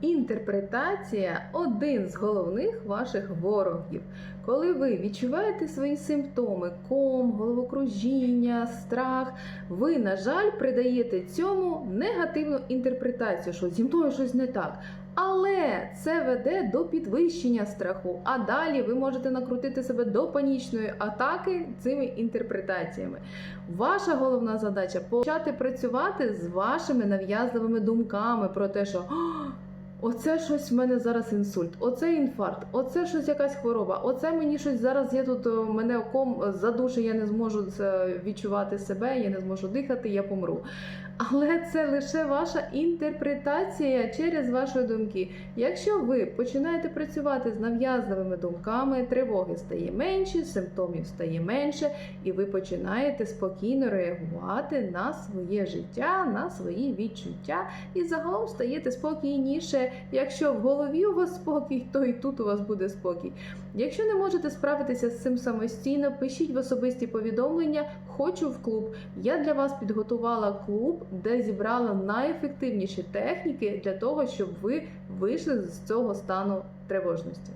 Інтерпретація один з головних ваших ворогів. Коли ви відчуваєте свої симптоми, ком, головокружіння, страх, ви, на жаль, придаєте цьому негативну інтерпретацію, що зі мною щось не так. Але це веде до підвищення страху. А далі ви можете накрутити себе до панічної атаки цими інтерпретаціями. Ваша головна задача почати працювати з вашими нав'язливими думками про те, що «О, Оце щось в мене зараз інсульт, оце інфаркт, оце щось якась хвороба, оце мені щось зараз є тут мене оком задуше, я не зможу відчувати себе, я не зможу дихати, я помру. Але це лише ваша інтерпретація через ваші думки. Якщо ви починаєте працювати з нав'язливими думками, тривоги стає менше, симптомів стає менше, і ви починаєте спокійно реагувати на своє життя, на свої відчуття, і загалом стаєте спокійніше. Якщо в голові у вас спокій, то і тут у вас буде спокій. Якщо не можете справитися з цим самостійно, пишіть в особисті повідомлення Хочу в клуб. Я для вас підготувала клуб, де зібрала найефективніші техніки для того, щоб ви вийшли з цього стану тривожності.